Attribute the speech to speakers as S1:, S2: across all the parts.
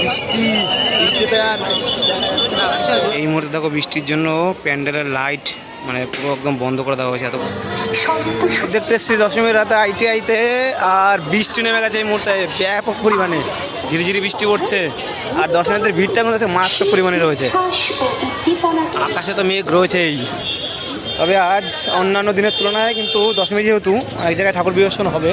S1: বৃষ্টি বৃষ্টিতে আর
S2: এই মুহূর্তে দেখো বৃষ্টির জন্য প্যান্ডেলের লাইট মানে পুরো একদম বন্ধ করে দেওয়া হয়েছে এত দেখতে এসছি দশমীর রাতে আইটিআইতে, আর বৃষ্টি নেমে গেছে এই মুহূর্তে ব্যাপক পরিমাণে। ঝিরিঝিরি বৃষ্টি পড়ছে, আর দর্শনার্থীর ভিড়টা আছে মারাত্মক পরিমাণে রয়েছে। আকাশে তো মেঘ রয়েছেই। তবে আজ অন্যান্য দিনের তুলনায় কিন্তু দশমী যেহেতু এক জায়গায় ঠাকুর বিদর্শন হবে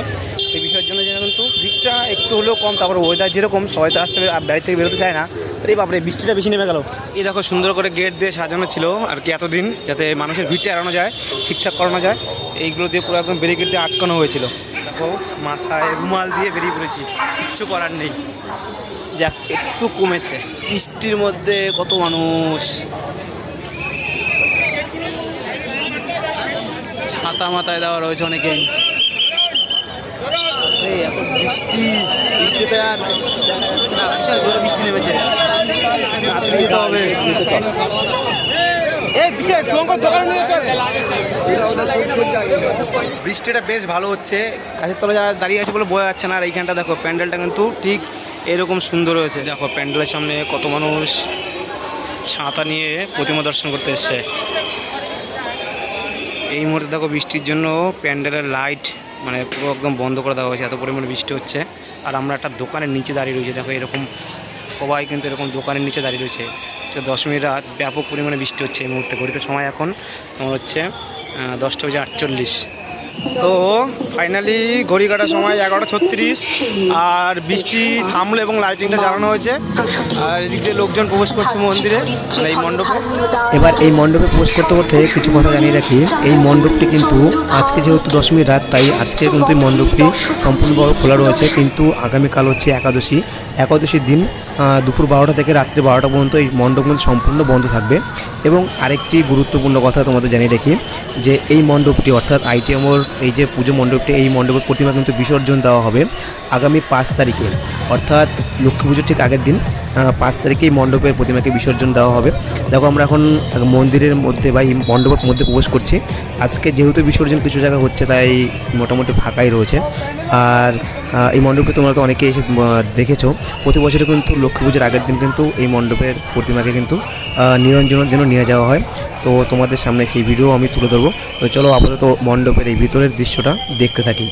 S2: এই বিষয়ের জন্য যেন কিন্তু ভিড়টা একটু হলেও কম, তারপর ওয়েদার যেরকম, সবাই তো আসতে বাড়ি থেকে বেরোতে চায় না। আরে বাপরে, বৃষ্টিটা বেশি নেমে গেল। এই দেখো, সুন্দর করে গেট দিয়ে সাজানো ছিল, আর কি এতদিন, যাতে মানুষের ভিড়টা এড়ানো যায়, ঠিকঠাক করানো যায়, এইগুলো দিয়ে পুরো একদম ব্যারিকেড দিয়ে আটকানো হয়েছিল। দেখো, মাথায় রুমাল দিয়ে বেরিয়ে পড়েছি, কিচ্ছু করার নেই। যাক, একটু কমেছে। বৃষ্টির মধ্যে কত মানুষ। ছাতা মাথায় দেওয়া রয়েছে অনেকেই
S1: এই এত বৃষ্টি বৃষ্টিতে আর দেখা যাচ্ছে না বিশাল জোরে বৃষ্টি নেমেছে। যেতে হবে।
S2: বৃষ্টিটা বেশ ভালো হচ্ছে। গাছের তলায় যারা দাঁড়িয়ে আছে বলে বোঝা যাচ্ছে না। আর এইখানটা দেখো প্যান্ডেলটা কিন্তু ঠিক এরকম সুন্দর হয়েছে। দেখো প্যান্ডেলের সামনে কত মানুষ ছাতা নিয়ে প্রতিমা দর্শন করতে এসছে। এই মুহূর্তে দেখো বৃষ্টির জন্য প্যান্ডেলের লাইট মানে পুরো একদম বন্ধ করে দেওয়া হয়েছে, এত পরিমাণে বৃষ্টি হচ্ছে। আর আমরা একটা দোকানের নিচে দাঁড়িয়ে রয়েছে, দেখো এরকম সবাই কিন্তু এরকম দোকানের নিচে দাঁড়িয়ে রয়েছে। আজকে মিনিট রাত ব্যাপক পরিমাণে বৃষ্টি হচ্ছে এই মুহূর্তে, ঘড়িতে সময় এখন তোমার হচ্ছে দশটা বেজে আটচল্লিশ। তো ফাইনালি ঘড়ি কাটার সময় এগারোটা ছত্রিশ আর বৃষ্টি থামলো এবং লাইটিংটা জ্বালানো হয়েছে। আর এদিকে লোকজন প্রবেশ করছে মন্দিরে মানে এই মণ্ডপে।
S3: এবার এই মণ্ডপে প্রবেশ করতে করতে কিছু কথা জানিয়ে রাখি। এই মণ্ডপটি কিন্তু আজকে যেহেতু দশমীর রাত, তাই আজকে কিন্তু এই মণ্ডপটি সম্পূর্ণভাবে খোলা রয়েছে। কিন্তু আগামীকাল হচ্ছে একাদশী। একাদশীর দিন দুপুর বারোটা থেকে রাত্রি বারোটা পর্যন্ত এই মণ্ডপ কিন্তু সম্পূর্ণ বন্ধ থাকবে। এবং আরেকটি গুরুত্বপূর্ণ কথা তোমাদের জানিয়ে রাখি, যে এই মণ্ডপটি অর্থাৎ আইটিএমওর এই যে পুজো মণ্ডপটি, এই মণ্ডপের প্রতিমা কিন্তু বিসর্জন দেওয়া হবে আগামী পাঁচ তারিখে। অর্থাৎ লক্ষ্মী পুজোর ঠিক আগের দিন। পাঁচ তারিখেই মণ্ডপের প্রতিমাকে বিসর্জন দেওয়া হবে। দেখো আমরা এখন মন্দিরের মধ্যে বা মণ্ডপের মধ্যে প্রবেশ করছি। আজকে যেহেতু বিসর্জন কিছু জায়গা হচ্ছে, তাই মোটামুটি ফাঁকাই রয়েছে। আর এই মণ্ডপে তোমরা তো অনেকে এসে দেখেছ। প্রতি বছরে কিন্তু লক্ষ্মী পুজোর আগের দিন কিন্তু এই মণ্ডপের প্রতিমাকে কিন্তু নিরঞ্জনের জন্য নিয়ে যাওয়া হয়। তো তোমাদের সামনে সেই ভিডিও আমি তুলে ধরবো। তো চলো আপাতত মণ্ডপের এই ভিতরের দৃশ্যটা দেখতে থাকি।